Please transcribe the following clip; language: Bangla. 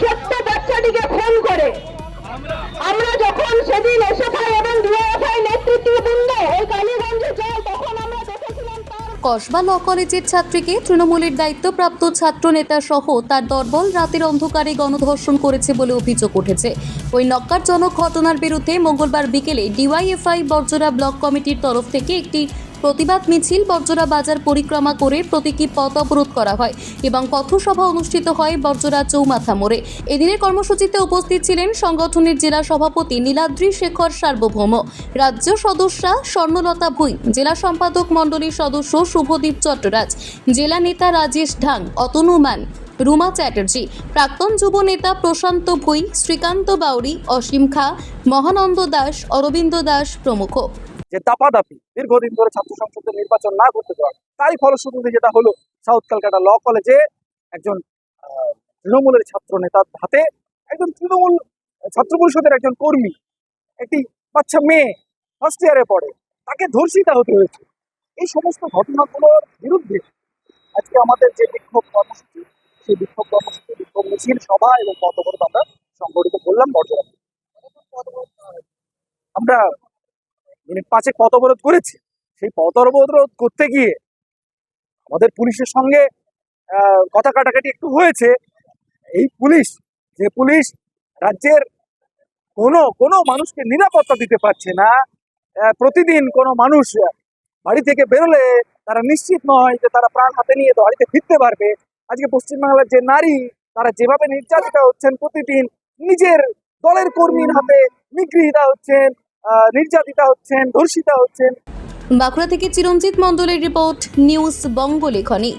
ছোট্ট বাচ্চাটিকে খুন করে। আমরা যখন সেদিন এবং কালীগঞ্জে তখন আমরা কসবা ল কলেজের ছাত্রীকে তৃণমূলের দায়িত্বপ্রাপ্ত ছাত্র নেতা সহ তার দরবল রাতের অন্ধকারে গণধর্ষণ করেছে বলে অভিযোগ উঠেছে। ওই নক্কারজনক ঘটনার বিরুদ্ধে মঙ্গলবার বিকেলে ডিওয়াইএফআই বর্জরা ব্লক কমিটির তরফ থেকে একটি প্রতিবাদ মিছিল বর্জরা বাজার পরিক্রমা করে প্রতীকী পথ অবরোধ করা হয় এবং পথসভা অনুষ্ঠিত হয় বর্জরা চৌমাথা মোড়ে। এদিনের কর্মসূচিতে উপস্থিত ছিলেন সংগঠনের জেলা সভাপতি নীলাদ্রি শেখর সার্বভৌম, রাজ্য সদস্যা স্বর্ণলতা ভুঁই, জেলা সম্পাদক মণ্ডলীর সদস্য শুভদীপ চট্টরাজ, জেলা নেতা রাজেশ ঢাং, অতনু মান, রুমা চ্যাটার্জি, প্রাক্তন যুব নেতা প্রশান্ত ভুঁই, শ্রীকান্ত বাউরি অসীম খা, মহানন্দ দাস, অরবিন্দ দাস প্রমুখ। যে দাপাদাপি দীর্ঘদিন ধরে ছাত্র সংসদের নির্বাচন না করতে দেওয়া তারই ফলশ্রুতিতে যেটা হলো, সাউথ ক্যালকাটা ল কলেজে একজন তৃণমূলের ছাত্র নেতার হাতে একজন তৃণমূল, ছাত্র পরিষদের একজন কর্মী, একটি বাচ্চা মেয়ে ফার্স্ট ইয়ারে পড়ে, তাকে ধর্ষিতা হতে হয়েছে। এই সমস্ত ঘটনাগুলোর বিরুদ্ধে আজকে আমাদের যে বিক্ষোভ কর্মসূচি, সেই বিক্ষোভ কর্মসূচি, বিক্ষোভ মিছিল, সভা এবং পথ অবরোধ আমরা সংগঠিত করলাম বর্তমানে আমরা মিনিট পাঁচেক পথ অবরোধ করেছে। সেই পথ অবরোধ করতে গিয়ে আমাদের পুলিশের সঙ্গে কথা কাটাকাটি একটু হয়েছে। এই পুলিশ, যে পুলিশ রাজ্যের কোনো কোনো মানুষকে নিরাপত্তা দিতে পারছে না প্রতিদিন কোনো মানুষ বাড়ি থেকে বেরোলে তারা নিশ্চিত নয় যে তারা প্রাণ হাতে নিয়ে বাড়িতে ফিরতে পারবে। আজকে পশ্চিমবাংলার যে নারী, তারা যেভাবে নির্যাতিতা হচ্ছেন প্রতিদিন, নিজের দলের কর্মীর হাতে নিগৃহীতা হচ্ছেন নির্যাতিতা হচ্ছেন ধর্ষিতা হচ্ছেন। বাঁকুড়া থেকে চিরঞ্জিত মন্ডলের রিপোর্ট নিউজ বঙ্গলেখনী।